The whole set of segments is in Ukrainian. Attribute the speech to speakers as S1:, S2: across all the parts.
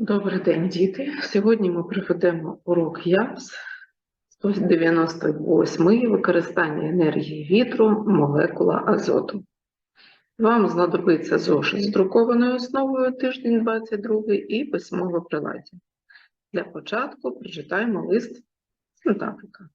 S1: Добрий день, діти. Сьогодні ми проведемо урок ЯВС 198 використання енергії вітру, молекула азоту. Вам знадобиться зошит з друкованою основою тиждень 22 і письмове приладдя. Для початку прочитаємо лист Сентафрика.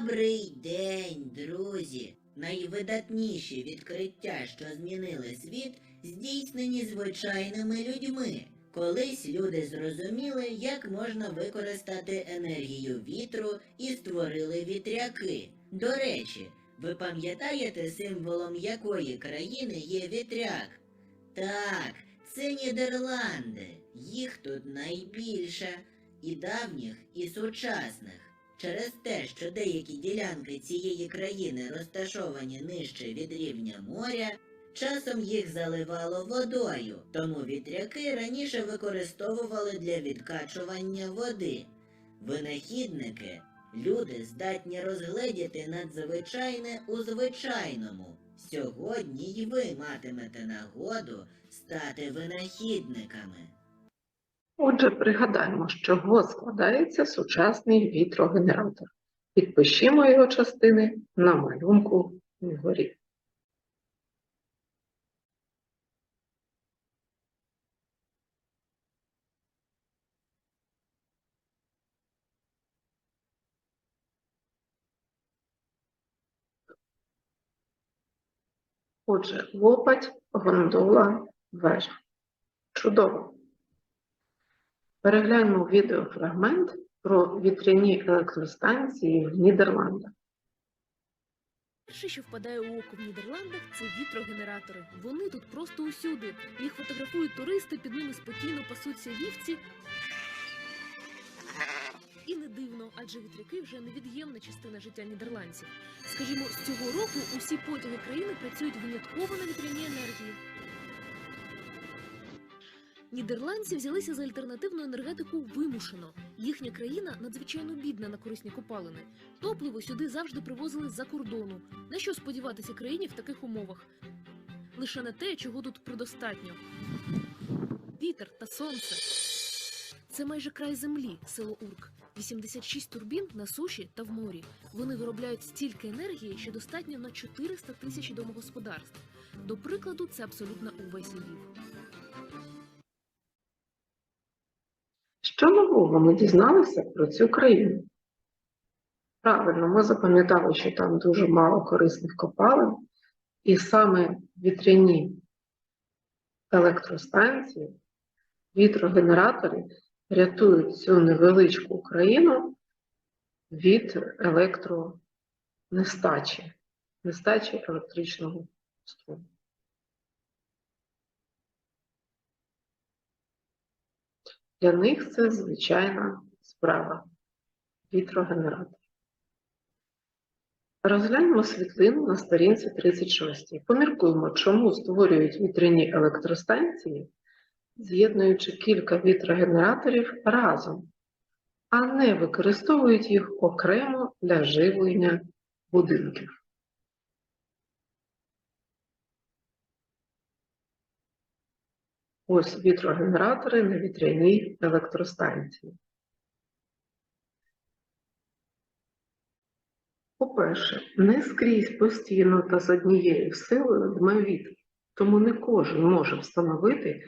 S2: Добрий день, друзі! Найвидатніші відкриття, що змінили світ, здійснені звичайними людьми. Колись люди зрозуміли, як можна використати енергію вітру і створили вітряки. До речі, ви пам'ятаєте символом якої країни є вітряк? Так, це Нідерланди. Їх тут найбільше і давніх, і сучасних. Через те, що деякі ділянки цієї країни розташовані нижче від рівня моря, часом їх заливало водою, тому вітряки раніше використовували для відкачування води. Винахідники, люди здатні розгледіти надзвичайне у звичайному. Сьогодні й ви матимете нагоду стати винахідниками.
S1: Отже, пригадаємо, з чого складається сучасний вітрогенератор. Підпишімо його частини на малюнку вгорі. Отже, лопать, гондола, вежа. Чудово! Перегляньмо відеофрагмент про вітряні електростанції в Нідерландах.
S3: Перше, що впадає у око в Нідерландах, це вітрогенератори. Вони тут просто усюди. Їх фотографують туристи, під ними спокійно пасуться вівці. І не дивно, адже вітряки вже невід'ємна частина життя нідерландців. Скажімо, з цього року усі потяги країни працюють винятково на вітряній енергії. Нідерландці взялися за альтернативну енергетику вимушено. Їхня країна надзвичайно бідна на корисні копалини. Топливо сюди завжди привозили з-за кордону. На що сподіватися країні в таких умовах? Лише на те, чого тут предостатньо. Вітер та сонце. Це майже край землі, село Урк. 86 турбін на суші та в морі. Вони виробляють стільки енергії, що достатньо на 400 тисяч домогосподарств. До прикладу, це абсолютно увесь Львів.
S1: Що ми дізналися про цю країну? Правильно, ми запам'ятали, що там дуже мало корисних копалин, і саме вітряні електростанції, вітрогенератори рятують цю невеличку країну від електронестачі, нестачі електричного струму. Для них це звичайна справа вітрогенератор. Розгляньмо світлину на сторінці 36. Поміркуємо, чому створюють вітряні електростанції, з'єднуючи кілька вітрогенераторів разом, а не використовують їх окремо для живлення будинків. Ось вітрогенератори на вітряній електростанції. По-перше, не скрізь постійно та з однією силою дме вітер, тому не кожен може встановити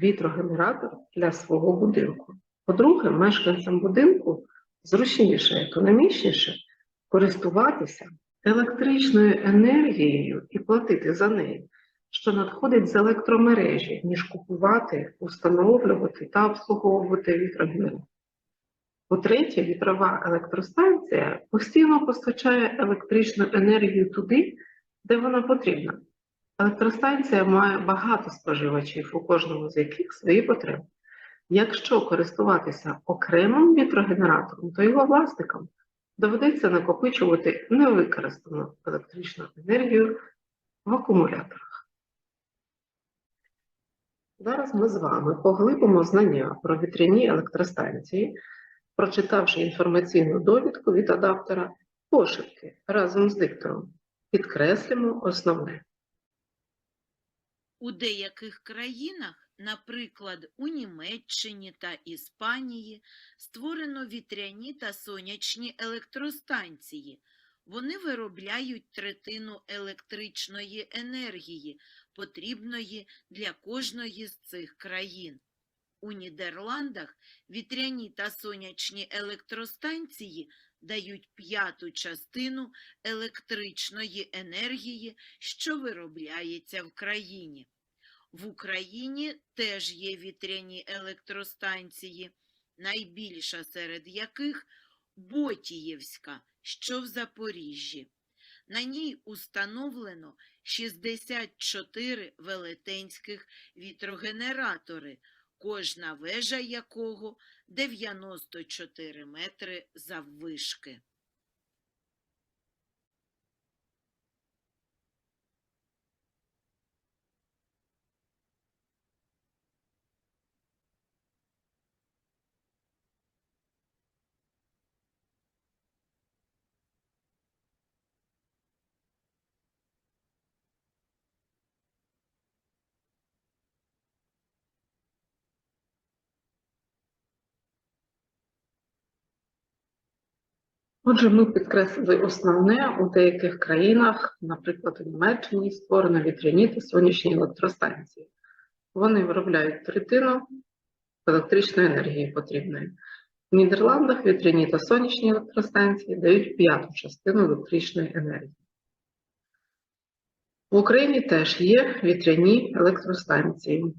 S1: вітрогенератор для свого будинку. По-друге, мешканцям будинку зручніше, економічніше користуватися електричною енергією і платити за неї що надходить з електромережі, ніж купувати, установлювати та обслуговувати вітрогенератор. По-третє, вітрова електростанція постійно постачає електричну енергію туди, де вона потрібна. Електростанція має багато споживачів, у кожному з яких свої потреби. Якщо користуватися окремим вітрогенератором, то його власникам доведеться накопичувати невикористану електричну енергію в акумуляторах. Зараз ми з вами поглибимо знання про вітряні електростанції, прочитавши інформаційну довідку від адаптера пошепки разом з диктором. Підкреслимо основне.
S4: У деяких країнах, наприклад, у Німеччині та Іспанії, створено вітряні та сонячні електростанції. Вони виробляють третину електричної енергії, потрібної для кожної з цих країн. У Нідерландах вітряні та сонячні електростанції дають п'яту частину електричної енергії, що виробляється в країні. В Україні теж є вітряні електростанції, найбільша серед яких Ботіївська, що в Запоріжжі. На ній установлено 64 велетенських вітрогенератори, кожна вежа якого 94 метри заввишки.
S1: Отже, ми підкреслили основне у деяких країнах, наприклад, у Німеччині, створено вітряні та сонячні електростанції. Вони виробляють третину електричної енергії потрібної. В Нідерландах вітряні та сонячні електростанції дають п'яту частину електричної енергії. В Україні теж є вітряні електростанції.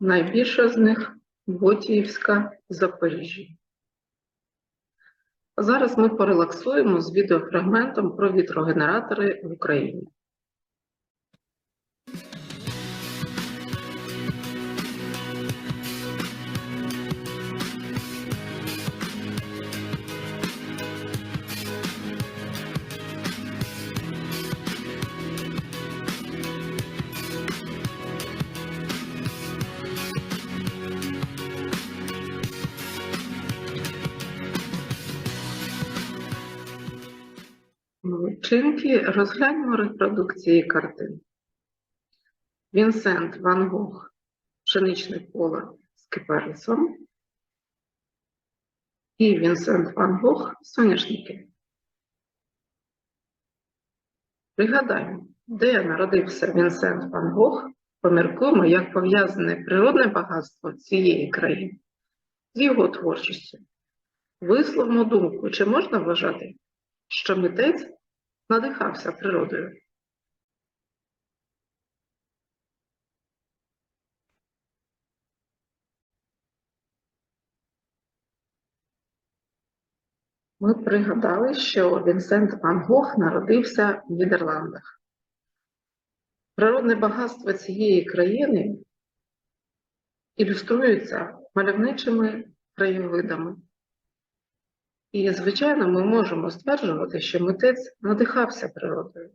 S1: Найбільша з них Ботіївська в Запоріжжі. Зараз ми порелаксуємо з відеофрагментом про вітрогенератори в Україні. Вчинки розгляньмо репродукції картин. Вінсент Ван Гог Пшеничне поле з киперисом і Вінсент Ван Гог Соняшники. Пригадаємо, де народився Вінсент Ван Гог, поміркуємо, як пов'язане природне багатство цієї країни з його творчістю. Висловимо думку, чи можна вважати, що митець надихався природою. Ми пригадали, що Вінсент Ван Гог народився в Нідерландах. Природне багатство цієї країни ілюструється мальовничими краєвидами. І, звичайно, ми можемо стверджувати, що митець надихався природою.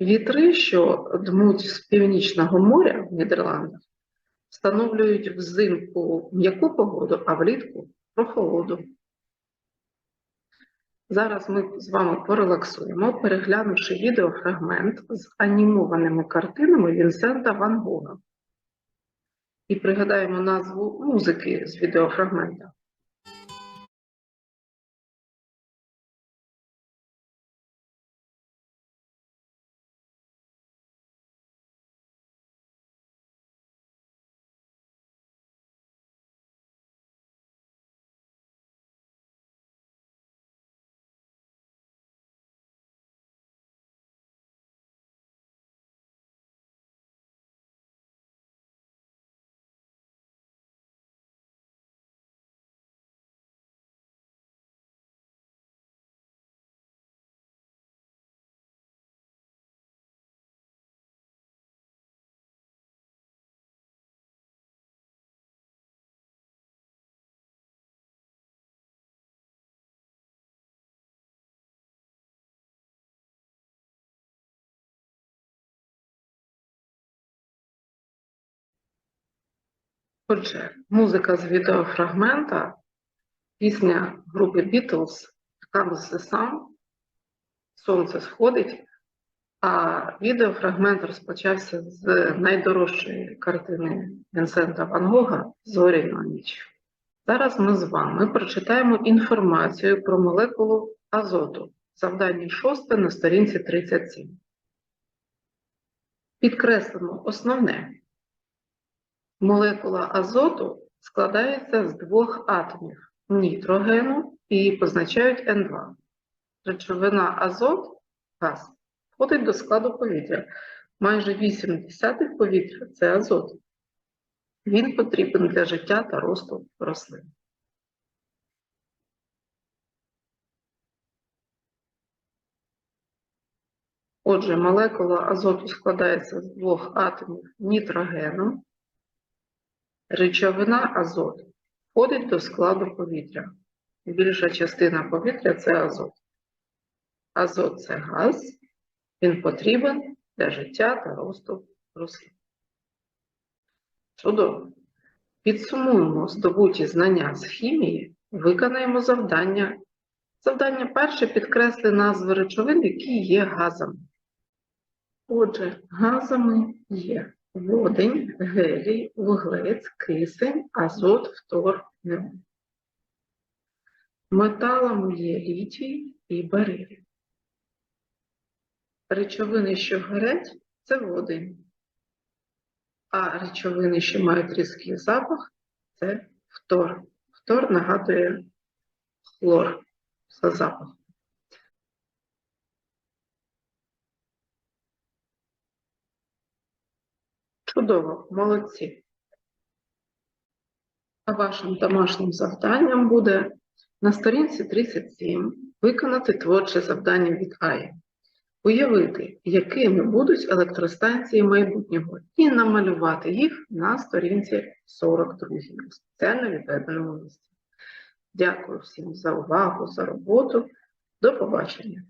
S1: Вітри, що дмуть з північного моря в Нідерландах, встановлюють взимку м'яку погоду, а влітку прохолоду. Зараз ми з вами порелаксуємо, переглянувши відеофрагмент з анімованими картинами Вінсента Ван Гога. І пригадаємо назву музики з відеофрагмента. Отже, музика з відеофрагмента, пісня групи Beatles «Comes the Sun», Сонце сходить, а відеофрагмент розпочався з найдорожчої картини Вінсента Ван Гога Зоряна ніч. Зараз ми з вами прочитаємо інформацію про молекулу азоту. Завдання шосте на сторінці 37. Підкреслимо основне. Молекула азоту складається з двох атомів нітрогену і позначають N2. Речовина азот, газ, входить до складу повітря. Майже 8 десятих повітря це азот. Він потрібен для життя та росту рослин. Отже, молекула азоту складається з двох атомів нітрогену. Речовина азот входить до складу повітря. Більша частина повітря це азот. Азот це газ, він потрібен для життя та росту рослин. Чудово. Підсумуємо здобуті знання з хімії, виконаємо завдання. Завдання перше підкресли назви речовин, які є газами. Отже, газами є водень, гелій, вуглець, кисень, азот, фтор, неон. Металами є літій і берилій. Речовини, що горять, це водень. А речовини, що мають різкий запах, це фтор. Фтор нагадує хлор за запахом. Чудово, молодці. А вашим домашнім завданням буде на сторінці 37 виконати творче завдання від Аї. Уявити, якими будуть електростанції майбутнього, і намалювати їх на сторінці 42 у спеціально відведеному місці. Дякую всім за увагу, за роботу. До побачення!